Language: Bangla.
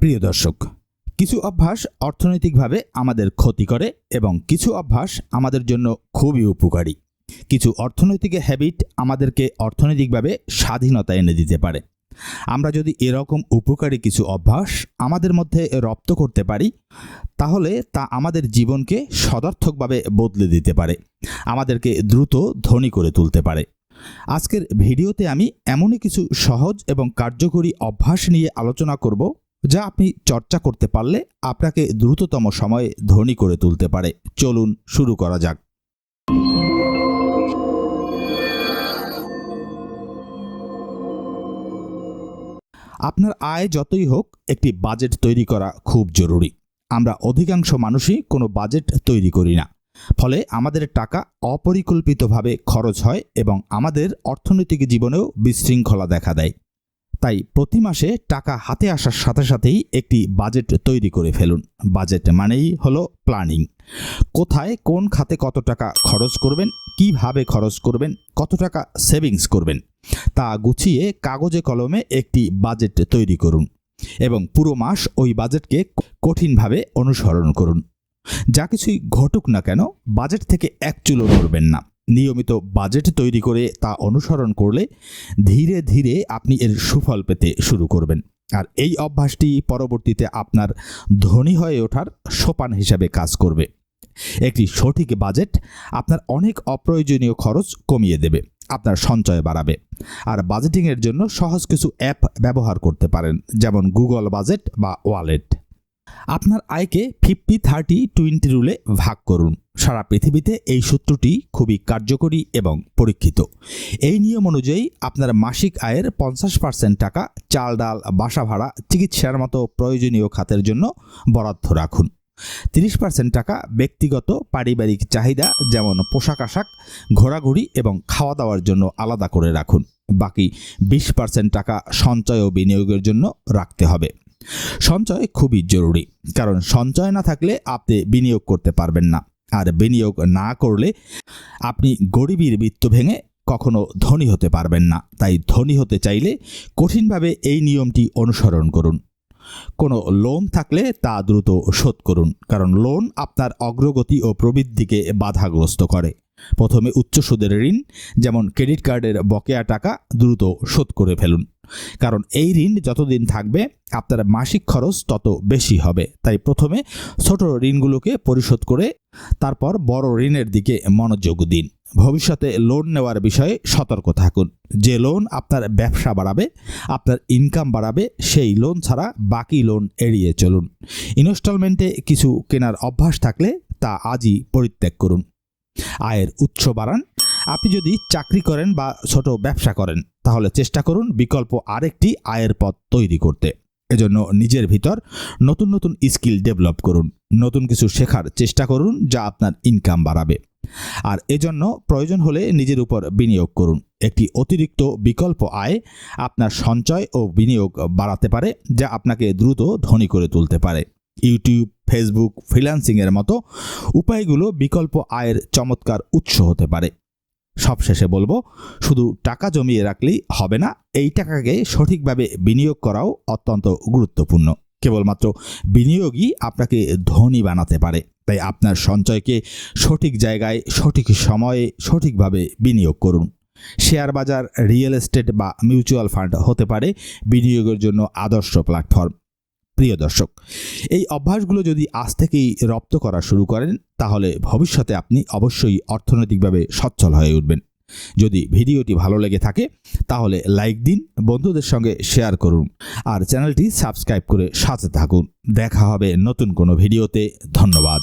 প্রিয় দর্শক, কিছু অভ্যাস অর্থনৈতিকভাবে আমাদের ক্ষতি করে এবং কিছু অভ্যাস আমাদের জন্য খুবই উপকারী। কিছু অর্থনৈতিক হ্যাবিট আমাদেরকে অর্থনৈতিকভাবে স্বাধীনতা এনে দিতে পারে। আমরা যদি এরকম উপকারী কিছু অভ্যাস আমাদের মধ্যে রপ্ত করতে পারি, তাহলে তা আমাদের জীবনকে সদর্থকভাবে বদলে দিতে পারে, আমাদেরকে দ্রুত ধনী করে তুলতে পারে। আজকের ভিডিওতে আমি এমনই কিছু সহজ এবং কার্যকরী অভ্যাস নিয়ে আলোচনা করব যা আপনি চর্চা করতে পারলে আপনাকে দ্রুততম সময়ে ধনী করে তুলতে পারে। চলুন শুরু করা যাক। আপনার আয় যতই হোক, একটি বাজেট তৈরি করা খুব জরুরি। আমরা অধিকাংশ মানুষই কোনো বাজেট তৈরি করি না। ফলে আমাদের টাকা অপরিকল্পিতভাবে খরচ হয় এবং আমাদের অর্থনৈতিক জীবনেও বিশৃঙ্খলা দেখা দেয়। তাই প্রতি মাসে টাকা হাতে আসার সাথে সাথেই একটি বাজেট তৈরি করে ফেলুন। বাজেট মানেই হলো প্ল্যানিং। কোথায়, কোন খাতে কত টাকা খরচ করবেন, কীভাবে খরচ করবেন, কত টাকা সেভিংস করবেন, তা গুছিয়ে কাগজে কলমে একটি বাজেট তৈরি করুন এবং পুরো মাস ওই বাজেটকে কঠিনভাবে অনুসরণ করুন। যা কিছুই ঘটুক না কেন, বাজেট থেকে এক চুলো নড়বেন না। নিয়মিত বাজেট তৈরি করে তা অনুসরণ করলে ধীরে ধীরে আপনি এর সুফল পেতে শুরু করবেন। আর এই অভ্যাসটি পরবর্তীতে আপনার ধনী হয়ে ওঠার সোপান হিসাবে কাজ করবে। একটি সঠিক বাজেট আপনার অনেক অপ্রয়োজনীয় খরচ কমিয়ে দেবে, আপনার সঞ্চয় বাড়াবে। আর বাজেটিংয়ের জন্য সহজ কিছু অ্যাপ ব্যবহার করতে পারেন, যেমন গুগল বাজেট বা ওয়ালেট আপনার আয়কে ফিফটি থার্টি টোয়েন্টি রুলে ভাগ করুন। সারা পৃথিবীতে এই সূত্রটি খুবই কার্যকরী এবং পরীক্ষিত। এই নিয়ম অনুযায়ী আপনার মাসিক আয়ের পঞ্চাশ পার্সেন্ট টাকা চাল, ডাল, বাসা ভাড়া, চিকিৎসার মতো প্রয়োজনীয় খাতের জন্য বরাদ্দ রাখুন। তিরিশ পার্সেন্ট টাকা ব্যক্তিগত পারিবারিক চাহিদা যেমন পোশাক আশাক ঘোরাঘুরি এবং খাওয়া দাওয়ার জন্য আলাদা করে রাখুন। বাকি বিশ পার্সেন্ট টাকা সঞ্চয় ও বিনিয়োগের জন্য রাখতে হবে। সঞ্চয় খুবই জরুরি, কারণ সঞ্চয় না থাকলে আপনি বিনিয়োগ করতে পারবেন না। আর বিনিয়োগ না করলে আপনি গরিবীর বৃত্ত ভেঙে কখনো ধনী হতে পারবেন না। তাই ধনী হতে চাইলে কঠিনভাবে এই নিয়মটি অনুসরণ করুন। কোনো লোন থাকলে তা দ্রুত শোধ করুন, কারণ লোন আপনার অগ্রগতি ও প্রবৃদ্ধিকে বাধাগ্রস্ত করে। প্রথমে উচ্চ সুদের ঋণ, যেমন ক্রেডিট কার্ডের বকেয়া টাকা, দ্রুত শোধ করে ফেলুন। কারণ এই ঋণ যতদিন থাকবে, আপনার মাসিক খরচ তত বেশি হবে। তাই প্রথমে ছোট ঋণগুলোকে পরিশোধ করে, তারপর বড় ঋণের দিকে মনোযোগ দিন। ভবিষ্যতে লোন নেওয়ার বিষয়ে সতর্ক থাকুন। যে লোন আপনার ব্যবসা বাড়াবে, আপনার ইনকাম বাড়াবে, সেই লোন ছাড়া বাকি লোন এড়িয়ে চলুন। ইনস্টলমেন্টে কিছু কেনার অভ্যাস থাকলে তা আজই পরিত্যাগ করুন। আয়ের উৎস বাড়ান আপনি যদি চাকরি করেন বা ছোট ব্যবসা করেন, তাহলে চেষ্টা করুন বিকল্প আরেকটি আয়ের পথ তৈরি করতে। এজন্য নিজের ভিতর নতুন নতুন স্কিল ডেভেলপ করুন, নতুন কিছু শেখার চেষ্টা করুন যা আপনার ইনকাম বাড়াবে। আর এজন্য প্রয়োজন হলে নিজের উপর বিনিয়োগ করুন। একটি অতিরিক্ত বিকল্প আয় আপনার সঞ্চয় ও বিনিয়োগ বাড়াতে পারে, যা আপনাকে দ্রুত ধনী করে তুলতে পারে। ইউটিউব, ফেসবুক, ফ্রিল্যান্সিংয়ের মতো উপায়গুলো বিকল্প আয়ের চমৎকার উৎস হতে পারে। সবশেষে বলব, শুধু টাকা জমিয়ে রাখলেই হবে না, এই টাকাকে সঠিকভাবে বিনিয়োগ করাও অত্যন্ত গুরুত্বপূর্ণ। কেবলমাত্র বিনিয়োগই আপনাকে ধনী বানাতে পারে, তাই আপনার সঞ্চয়কে সঠিক জায়গায়, সঠিক সময়ে সঠিকভাবে বিনিয়োগ করুন। শেয়ার বাজার, রিয়েল এস্টেট বা মিউচুয়াল ফান্ড হতে পারে বিনিয়োগের জন্য আদর্শ প্ল্যাটফর্ম। প্রিয় দর্শক, এই অভ্যাসগুলো যদি আজ থেকেই রপ্ত করা শুরু করেন, তাহলে ভবিষ্যতে আপনি অবশ্যই অর্থনৈতিকভাবে সচ্ছল হয়ে উঠবেন। যদি ভিডিওটি ভালো লেগে থাকে, তাহলে লাইক দিন, বন্ধুদের সঙ্গে শেয়ার করুন আর চ্যানেলটি সাবস্ক্রাইব করে সাথে থাকুন। দেখা হবে নতুন কোনো ভিডিওতে। ধন্যবাদ।